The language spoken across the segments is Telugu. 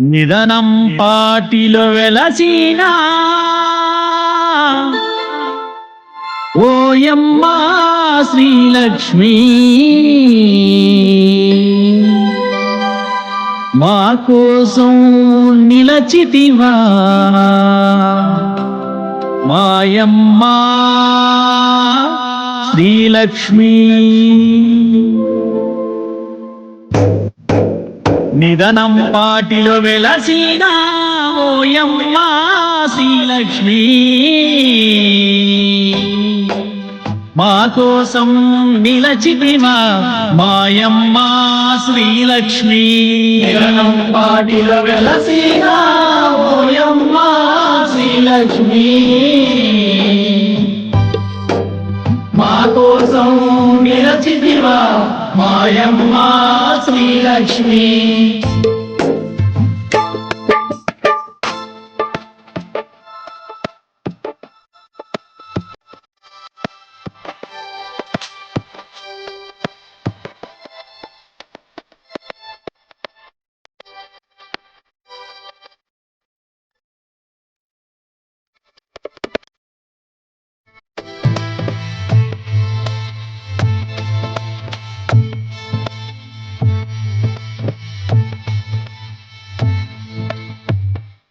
నిదనం పాటిలో వెలసిన. ఓయమ్మా శ్రీలక్ష్మి. మా కోసం నిలచితివా. మాయమ్మా శ్రీలక్ష్మి. నిదనం పాటిలో వెలసిన ఓయమ్మా శ్రీలక్ష్మి. మా కోసం నిలచితివా మాయమ్మా శ్రీలక్ష్మి. నిదనం పాటిలో వెలసిన ఓయమ్మా శ్రీలక్ష్మి. కోసం నిలచితివా మాయమ్మ శ్రీలక్ష్మి?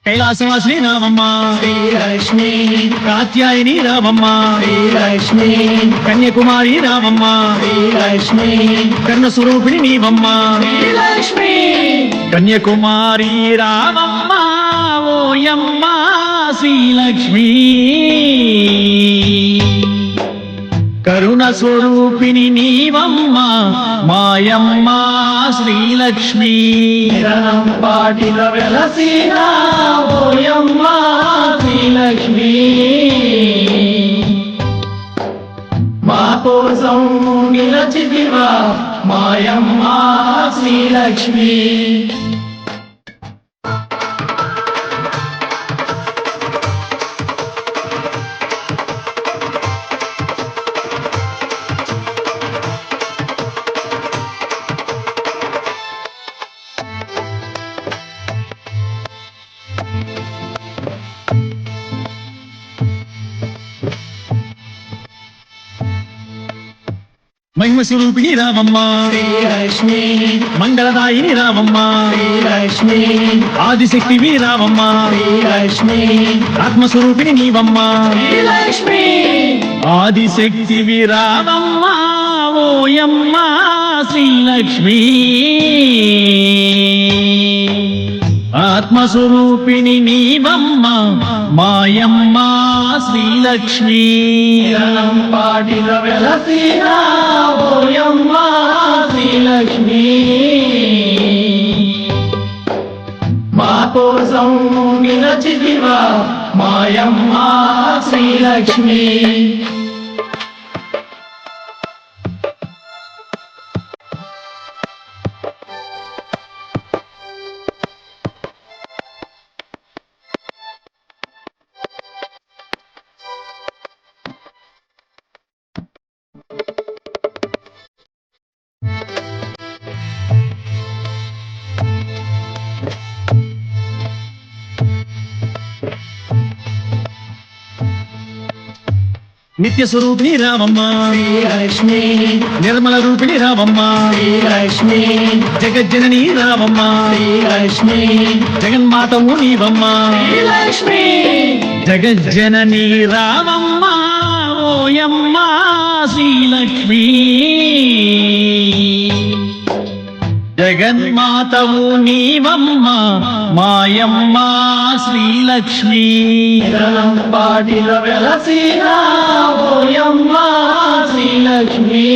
కైలాసవాసిని రామమ్మ. శ్రీలక్ష్మి. కాత్యాయని రామమ్మ. శ్రీలక్ష్మి. కన్యాకుమారి రామమ్మ. శ్రీలక్ష్మి. కర్ణ స్వరూపిణి నీవమ్మ శ్రీలక్ష్మి. కన్యాకుమారి రామమ్మ. ఓయమ్మ శ్రీలక్ష్మి. కరుణ స్వరూపిణి నీవమ్మ మాయమ్మ శ్రీలక్ష్మి. పాటిల వెలసిన ఓయమ్మ శ్రీలక్ష్మి. మా కోసం నిలచితివా మాయమ్మ శ్రీలక్ష్మి. మహిమ స్వరూపిణి రామమ్మ మంగళదాయిని రామమ్మ శ్రీలక్ష్మి. ఆదిశక్తివి రామమ్మ ఆత్మస్వరూపిణి నీవమ్మ. శ్రీలక్ష్మి. ఆదిశక్తివి రామమ్మ ఓయమ్మ శ్రీలక్ష్మి. ఆత్మస్వరూపిణి నీవమ్మ మాయమ్మ శ్రీలక్ష్మి. పాటిల వెలసిన ఓయమ్మ శ్రీలక్ష్మి. మా కోసం నిలచితివా మాయమ్మ శ్రీలక్ష్మి. నిత్య స్వరూపిణి రామమ్మ. శ్రీలక్ష్మి. నిర్మల రూపిణి రామమ్మ. శ్రీలక్ష్మి. జగజ్జనని రామమ్మ. శ్రీలక్ష్మి. జగన్మాతవు నీవమ్మ శ్రీలక్ష్మి. జగజ్జనని రామమ్మ. ఓయమ్మ శ్రీలక్ష్మి. జగన్మాతవు నీవమ్మ మాయమ్మ శ్రీలక్ష్మి. పాటిల వెలసిన ఓయమ్మ శ్రీలక్ష్మి.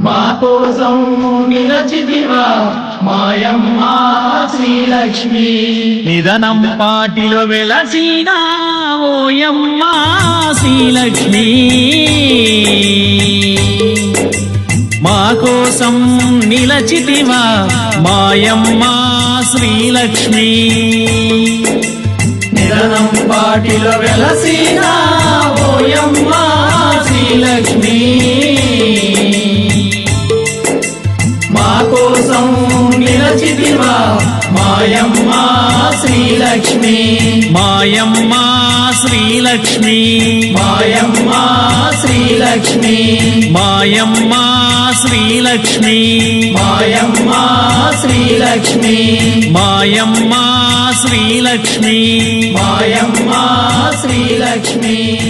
మా కోసం నిలచితివా మాయమ్మ శ్రీలక్ష్మి. నిదనం పాటిలో వెలసిన ఓయమ్మ శ్రీలక్ష్మి. మా కోసం నిలచితివా మాయమ్మ శ్రీలక్ష్మి. నిరణం పాటిల వెలసిన ఓయమ్మ శ్రీలక్ష్మి. మా కోసం మాయమ్మ శ్రీలక్ష్మి. మాయమ్మ శ్రీలక్ష్మి. మాయమ్మ శ్రీలక్ష్మి. మాయమ్మ శ్రీలక్ష్మి. మాయమ్మ శ్రీలక్ష్మి. మాయమ్మ శ్రీలక్ష్మి. మాయమ్మ శ్రీలక్ష్మి.